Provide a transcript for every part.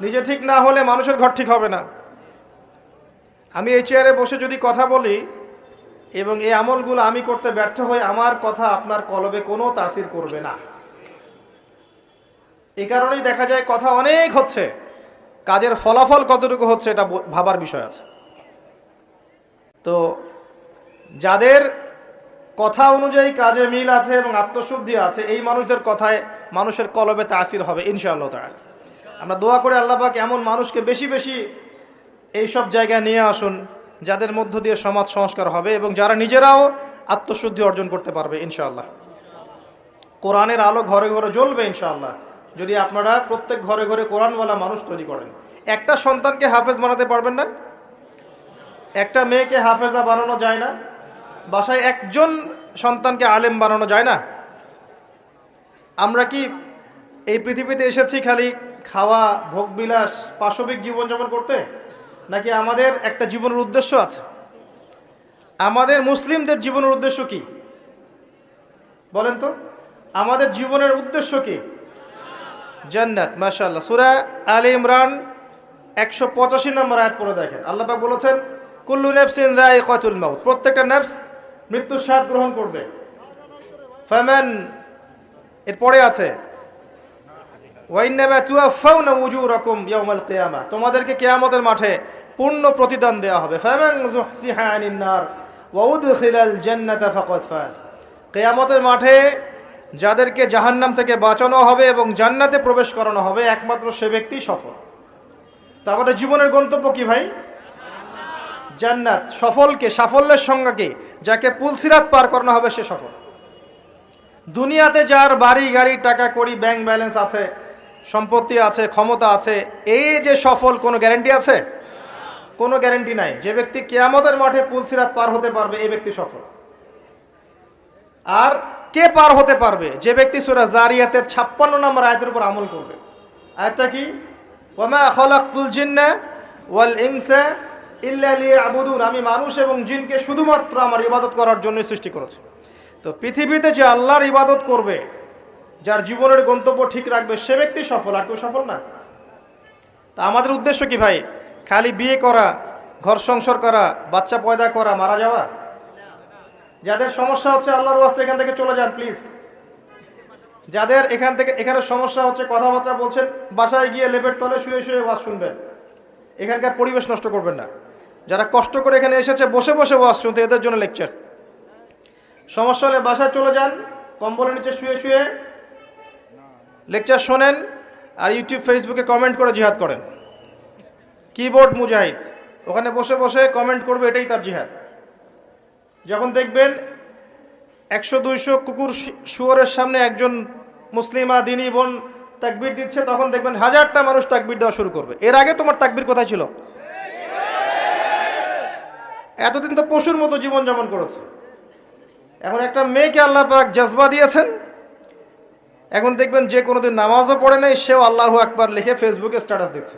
নিজে ঠিক না হলে মানুষের ঘর ঠিক হবে না। আমি এই চেয়ারে বসে যদি কথা বলি এবং এই আমলগুলো আমি করতে ব্যর্থ হয়ে আমার কথা আপনার কলবে কোনো তাসির করবে না। এই কারণেই দেখা যায় কথা অনেক হচ্ছে, কাজের ফলাফল কতটুকু হচ্ছে এটা ভাবার বিষয় আছে। তো যাদের কথা অনুযায়ী কাজে মিল আছে এবং আত্মশুদ্ধি আছে, এই মানুষদের কথায় মানুষের কলবে তাসির হবে, ইনশাআল্লাহ তাআলা। আমরা দোয়া করে আল্লাহ পাক এমন মানুষকে বেশি বেশি এই সব জায়গায় নিয়ে আসুন, যাদের মধ্য দিয়ে সমাজ সংস্কার হবে এবং যারা নিজেরাও আত্মশুদ্ধি অর্জন করতে পারবে, ইনশাআল্লাহ। কোরআনের আলো ঘরে ঘরে জ্বলবে, ইনশাআল্লাহ। যদি আপনারা প্রত্যেক ঘরে ঘরে কোরআনওয়ালা মানুষ তৈরি করেন, একটা সন্তানকে হাফেজ বানাতে পারবেন না? একটা মেয়েকে হাফেজা বানানো যায় না? বাসায় একজন সন্তানকে আলেম বানানো যায় না? আমরা কি এই পৃথিবীতে এসেছি খালি খাওয়া, ভোগবিলাস, পাশবিক জীবনযাপন করতে? নাকি আমাদের একটা জীবনের উদ্দেশ্য আছে? আমাদের মুসলিমদের জীবনের উদ্দেশ্য কি? বলেন তো, আমাদের জীবনের উদ্দেশ্য কি? জান্নাত, মাশাআল্লাহ। সূরা আলী ইমরান একশো পঁচাশি নম্বর আয়াত পড়ে দেখেন। আল্লাহ পাক বলেছেন, কুল্লু নাফসিন যায়িকাতুল মাউত। প্রত্যেকটা নফস মৃত্যুর স্বাদ গ্রহণ করবে। ফ্যামেন এরপরে আছে তোমাদেরকে কেয়ামতের মাঠে পূর্ণ প্রতিদান দেওয়া হবে। কিয়ামতের মাঠে যাদেরকে জাহান্নাম থেকে বাঁচানো হবে এবং জান্নাতে প্রবেশ করানো হবে, একমাত্র সে ব্যক্তি সফল। তারপরে জীবনের গন্তব্য কি ভাই? জান্নাত। সফলকে সাফল্যের সংজ্ঞাকে যাকে পুলসিরাত পার করানো হবে সে সফল। দুনিয়াতে যার বাড়ি, গাড়ি, টাকা, কড়ি ব্যাংক ব্যালেন্স আছে সম্পত্তি আছে, ক্ষমতা আছে এই যে সফল, কোনো গ্যারান্টি আছে? কোনো গ্যারান্টি নাই। যে ব্যক্তি কেয়ামতের মাঠে পুলসিরাত পার হতে পারবে, এই ব্যক্তি সফল। আর কে পার হতে পারবে? যে ব্যক্তি সুরা জারিয়াতের ছাপ্পান্ন নম্বর আয়াতের উপর আমল করবে। আয়াতটা কি? লিয়াবুদুন। আমি মানুষ এবং জিনকে শুধুমাত্র আমার ইবাদত করার জন্য সৃষ্টি করেছি। তো পৃথিবীতে যে আল্লাহর ইবাদত করবে যার জীবনের গন্তব্য ঠিক রাখবে সে ব্যক্তি সফল, আর কেউ সফল না। তা আমাদের উদ্দেশ্য কি ভাই? খালি বিয়ে করা, ঘর সংসার করা, বাচ্চা পয়দা করা, মারা যাওয়া? যাদের সমস্যা হচ্ছে আল্লাহর ওয়াস্তে এখান থেকে চলে যান প্লিজ যাদের এখান থেকে, এখানে সমস্যা হচ্ছে, কথাবার্তা বলছেন, বাসায় গিয়ে লেপের তলে শুয়ে শুয়ে ওয়াজ শুনবেন। এখানকার পরিবেশ নষ্ট করবেন না। যারা কষ্ট করে এখানে এসেছে, বসে বসে ওয়াজ শুনতে, এদের জন্য লেকচার সমস্যা হলে বাসায় চলে যান, কম্বলের নিচে শুয়ে শুয়ে লেকচার শোনেন আর ইউটিউব ফেসবুকে কমেন্ট করে জিহাদ করেন। কিবোর্ড মুজাহিদ, ওখানে বসে বসে কমেন্ট করবে এটাই তার জিহাদ। যখন দেখবেন একশো, দুইশো কুকুর শুয়োরের সামনে একজন মুসলিমা দিনী বোন তাকবির দিচ্ছে, তখন দেখবেন হাজারটা মানুষ তাকবির দেওয়া শুরু করবে। এর আগে তোমার তাকবির কোথায় ছিল? এতদিন তো পশুর মতো জীবন জীবনযাপন করেছে। এখন একটা মেয়েকে আল্লাহ পাক জজবা দিয়েছেন এখন দেখবেন যে কোনোদিন নামাজও পড়ে নাই, সেও আল্লাহ আকবার লিখে ফেসবুকে স্ট্যাটাস দিচ্ছে।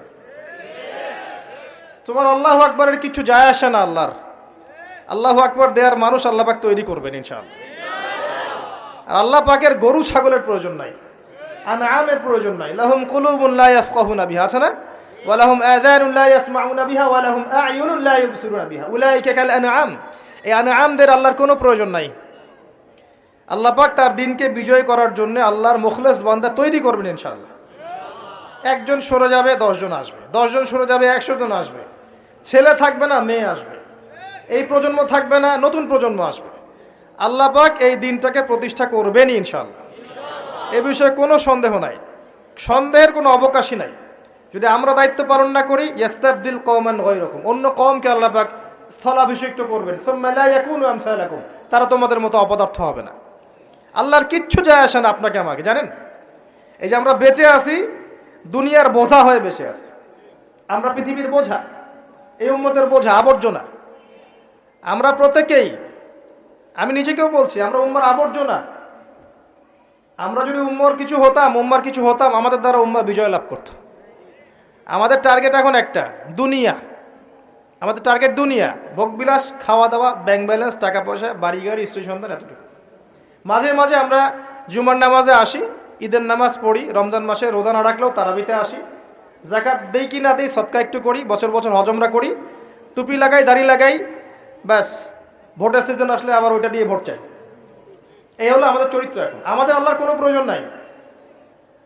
তোমার আল্লাহ আকবরের কিছু যায় আসে না আল্লাহর। আল্লাহ আকবর দেওয়ার মানুষ আল্লাহ পাক তৈরি করবেন ইনশাআল্লাহ। আর আল্লাহ পাকের গরু ছাগলের প্রয়োজন নাই, আনআমের প্রয়োজন নাই। লাহুম কুলুবুন লা ইয়াফকাহুনা বিহা, আছে না? ওয়ালাহুম আযানুন লা ইয়াসমাউনা বিহা ওয়ালাহুম আ'য়ুনুন লা ইবসিরুনা বিহা। উলাইকা কাল আনআম। এই আনআমদের আল্লাহর কোনো প্রয়োজন নাই। আল্লাহ পাক তার দিনকে বিজয় করার জন্য আল্লাহর মুখলেস বান্দা তৈরি করবেন ইনশাল্লাহ একজন সরে যাবে, দশজন আসবে। দশজন সরে যাবে একশো জন আসবে। ছেলে থাকবে না, মেয়ে আসবে। এই প্রজন্ম থাকবে না, নতুন প্রজন্ম আসবে। আল্লাহ পাক এই দিনটাকে প্রতিষ্ঠা করবেনই ইনশাল্লাহ এ বিষয়ে কোনো সন্দেহ নাই। সন্দেহের কোনো অবকাশই নাই। যদি আমরা দায়িত্ব পালন না করি, ইয়াস্তাবদিল কওমান গৈরকম অন্য কমকে আল্লাহ পাক স্থলাভিষিক্ত করবেন। তারা তোমাদের মতো অপদার্থ হবে না। আল্লাহর কিচ্ছু যায় আসে না আপনাকে আমাকে, জানেন? এই যে আমরা বেঁচে আছি, দুনিয়ার বোঝা হয়ে বেঁচে আছি। আমরা পৃথিবীর বোঝা, এই উম্মতের বোঝা, আবর্জনা। আমরা প্রত্যেকেই, আমি নিজেকেও বলছি, আমরা উম্মার আবর্জনা। আমরা যদি উম্মর কিছু হতাম, উম্মার কিছু হতাম, আমাদের দ্বারা উম্মা বিজয় লাভ করত। আমাদের টার্গেট এখন একটা, দুনিয়া। আমাদের টার্গেট দুনিয়া। ভোগবিলাস খাওয়া দাওয়া, ব্যাংক ব্যালেন্স, টাকা পয়সা, বাড়ি গাড়ি, স্ত্রী সন্তান, এতটুকু। মাঝে মাঝে আমরা জুমার নামাজে আসি, ঈদের নামাজ পড়ি, রমজান মাসে রোজা না রাখলেও তারাবিতে আসি। জাকাত দেই কি না দেই সৎকা একটু করি, বছর বছর হজমরা করি। টুপি লাগাই, দাড়ি লাগাই, ব্যাস, ভোটের সিজন আসলে আবার ওইটা দিয়ে ভোট চাই। এই হলো আমাদের চরিত্র এখন। আমাদের আল্লাহর কোনো প্রয়োজন নাই।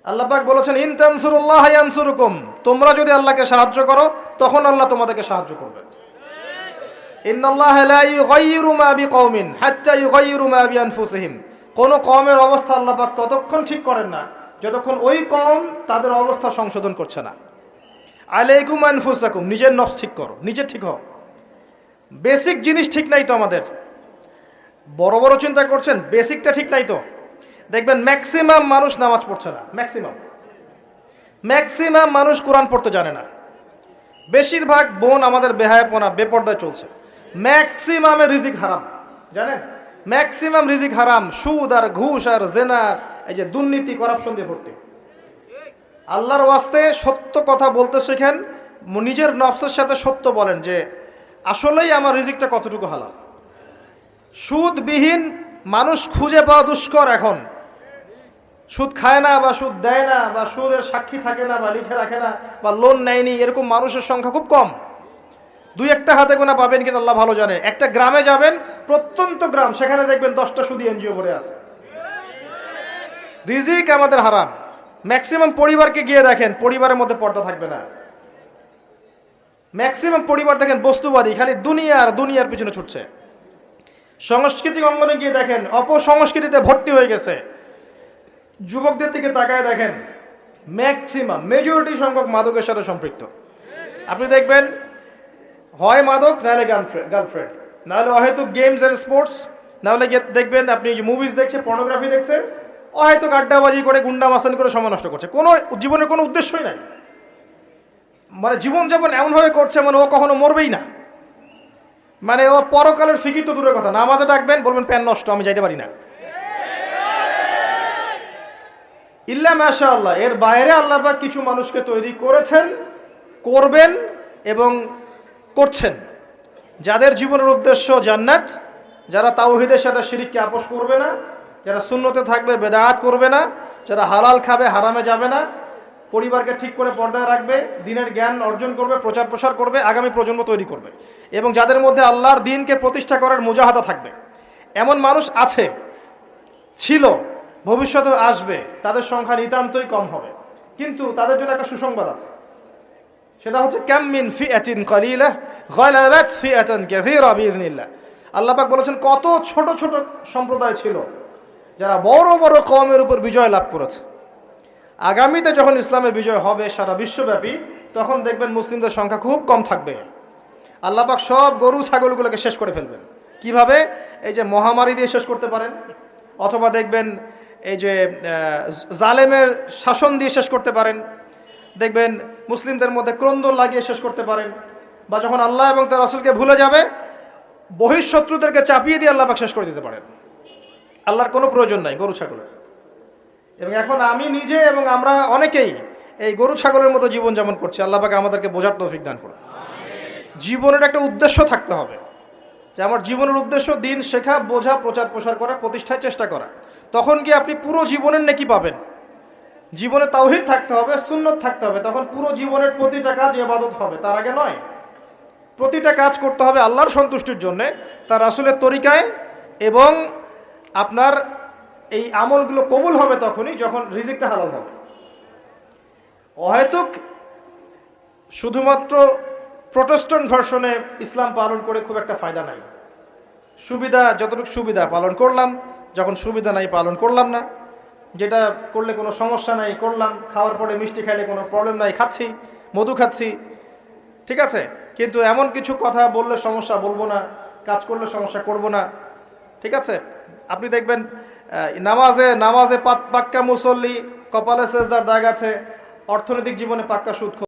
আল্লাপাক বলেছেন, ইন তানসুরুল্লাহ ইয়ানসুরুকুম। তোমরা যদি আল্লাহকে সাহায্য করো, তখন আল্লাহ তোমাদেরকে সাহায্য করবে কোন কওমের অবস্থা আল্লাহ পাক ততক্ষণ ঠিক করেন না, যতক্ষণ ওই কওম তাদের অবস্থা সংশোধন করছে না। আলাইকুম আনফুসাকুম, নিজের নফস ঠিক করো, নিজে ঠিক হও। বেসিক জিনিস ঠিক নাই তো আমাদের। বড় বড় চিন্তা করছেন, বেসিকটা ঠিক নাই তো। দেখবেন ম্যাক্সিমাম মানুষ নামাজ পড়ছে না, ম্যাক্সিমাম। ম্যাক্সিমাম মানুষ কোরআন পড়তে জানে না। বেশিরভাগ বোন আমাদের বেহায়াপনা, বেপর্দায় চলছে। ম্যাক্সিমামের রিজিক হারাম জানেন? ম্যাক্সিমাম রিজিক হারাম সুদ আর ঘুষ আর জেনার এই যে দুর্নীতি করাপশন দিয়ে ভর্তি। আল্লাহর ওয়াস্তে সত্য কথা বলতে শেখেন, নিজের নফসের সাথে সত্য বলেন যে, আসলেই আমার রিজিকটা কতটুকু হালাল। সুদবিহীন মানুষ খুঁজে পাওয়া দুষ্কর এখন। সুদ খায় না বা সুদ দেয় না বা সুদের সাক্ষী থাকে না বা লিখে রাখে না বা লোন নেয়নি, এরকম মানুষের সংখ্যা খুব কম। দুই একটা হাতে গোনা পাবেন কিনা আল্লাহ ভালো জানে একটা গ্রামে যাবেন, প্রত্যন্ত গ্রাম, সেখানে দেখবেন দশটা শুধু এনজিও ভরে আছে। রিজিক আমাদের হারাম। ম্যাক্সিমাম পরিবারকে গিয়ে দেখেন, পরিবারের মধ্যে পর্দা থাকবে না। ম্যাক্সিমাম পরিবার দেখেন, বস্তুবাদী, খালি দুনিয়া আর দুনিয়ার পিছনে ছুটছে। সাংস্কৃতিক অঙ্গনে গিয়ে দেখেন, অপসংস্কৃতিতে ভর্তি হয়ে গেছে। যুবকদের দিকে তাকায় দেখেন ম্যাক্সিমাম মেজরিটি সংখ্যক মাদকের সাথে সম্পৃক্ত। আপনি দেখবেন হয় মাদক, নাহলে গার্লফ্রেন্ড গার্লফ্রেন্ড নাহলে হয়তো গেমস অ্যান্ড স্পোর্টস নাহলে দেখবেন আপনি মুভিজ দেখছে পর্নোগ্রাফি দেখছেন হয়তো আড্ডাবাজি করে গুন্ডা মাস্তানি করে সময় নষ্ট করছে। কোনো জীবনের কোনো উদ্দেশ্যই নাই। মানে জীবনযাপন এমনভাবে করছে মানে ও কখনো মরবেই না। মানে ও পরকালের ফিকির তো দূরের কথা। নামাজে ডাকবেন, বলবেন, প্যান নষ্ট, আমি যাইতে পারি না। ইল্লা মাশা আল্লাহ এর বাইরে আল্লাহ কিছু মানুষকে তৈরি করেছেন, করবেন এবং করছেন। যাদের জীবনের উদ্দেশ্য জান্নাত, যারা তাওহিদের সাথে শিরিককে আপোষ করবে না, যারা শূন্যতে থাকবে, বেদায়াত করবে না, যারা হালাল খাবে, হারামে যাবে না, পরিবারকে ঠিক করে পর্দায় রাখবে, দিনের জ্ঞান অর্জন করবে, প্রচার প্রসার করবে, আগামী প্রজন্ম তৈরি করবে এবং যাদের মধ্যে আল্লাহর দিনকে প্রতিষ্ঠা করার মুজাহাদা থাকবে। এমন মানুষ আছে, ছিল ভবিষ্যতে আসবে, তাদের সংখ্যা নিতান্তই কম হবে। কিন্তু তাদের জন্য একটা সুসংবাদ আছে। সেটা হচ্ছে ক্যামিন ফিয়াতিন কলিলা? গলাবাত ফিয়াতান কাসীরা বিইذنিল্লাহ আল্লাহ পাক বলেছেন, কত ছোট ছোট সম্প্রদায় ছিল যারা বড় বড় কওমের উপর বিজয় লাভ করেছে। আগামীতে যখন ইসলামের বিজয় হবে সারা বিশ্বব্যাপী, তখন দেখবেন মুসলিমদের সংখ্যা খুব কম থাকবে। আল্লাহ পাক সব গরু, ছাগলগুলোকে শেষ করে ফেলবেন। কীভাবে? এই যে মহামারী দিয়ে শেষ করতে পারেন, অথবা দেখবেন এই যে জালেমের শাসন দিয়ে শেষ করতে পারেন। দেখবেন মুসলিমদের মধ্যে ক্রন্দন লাগিয়ে শেষ করতে পারেন। বা যখন আল্লাহ এবং তার রাসূলকে ভুলে যাবে, বহিঃশত্রুদেরকে চাপিয়ে দিয়ে আল্লাহ শেষ করে দিতে পারেন। আল্লাহর কোনো প্রয়োজন নাই গরু, ছাগলের। এবং এখন আমি নিজে এবং আমরা অনেকেই এই গরু, ছাগলের মতো জীবন যেমন করছি। আল্লাহ পাক আমাদেরকে বোঝার তৌফিক দান করে জীবনের একটা উদ্দেশ্য থাকতে হবে। যে আমার জীবনের উদ্দেশ্য দিন শেখা, বোঝা প্রচার প্রসার করা প্রতিষ্ঠায় চেষ্টা করা। তখন কি আপনি পুরো জীবনের নেকি পাবেন? জীবনে তাওহিদ থাকতে হবে, সুন্নত থাকতে হবে, তখন পুরো জীবনের প্রতিটা কাজ ইবাদত হবে, তার আগে নয়। প্রতিটা কাজ করতে হবে আল্লাহর সন্তুষ্টির জন্য, তার রাসূলের তরিকায়, এবং আপনার এই আমলগুলো কবুল হবে তখনই যখন রিজিকটা হালাল হবে। অহেতুক শুধুমাত্র প্রোটেস্ট্যান্ট ভার্সনে ইসলাম পালন করে খুব একটা ফায়দা নাই। সুবিধা, যতটুকু সুবিধা পালন করলাম, যখন সুবিধা নাই পালন করলাম না। যেটা করলে কোনো সমস্যা নাই, করলাম, খাওয়ার পরে মিষ্টি খাইলে কোনো প্রবলেম নাই, খাচ্ছি, মধু খাচ্ছি, ঠিক আছে? কিন্তু এমন কিছু কথা বললে সমস্যা বলব না, কাজ করলে সমস্যা করব না, ঠিক আছে? আপনি দেখবেন নামাজে নামাজে পাক্কা মুসল্লি, কপালে সেজদার দাগ আছে, অর্থনৈতিক জীবনে পাক্কা সুদ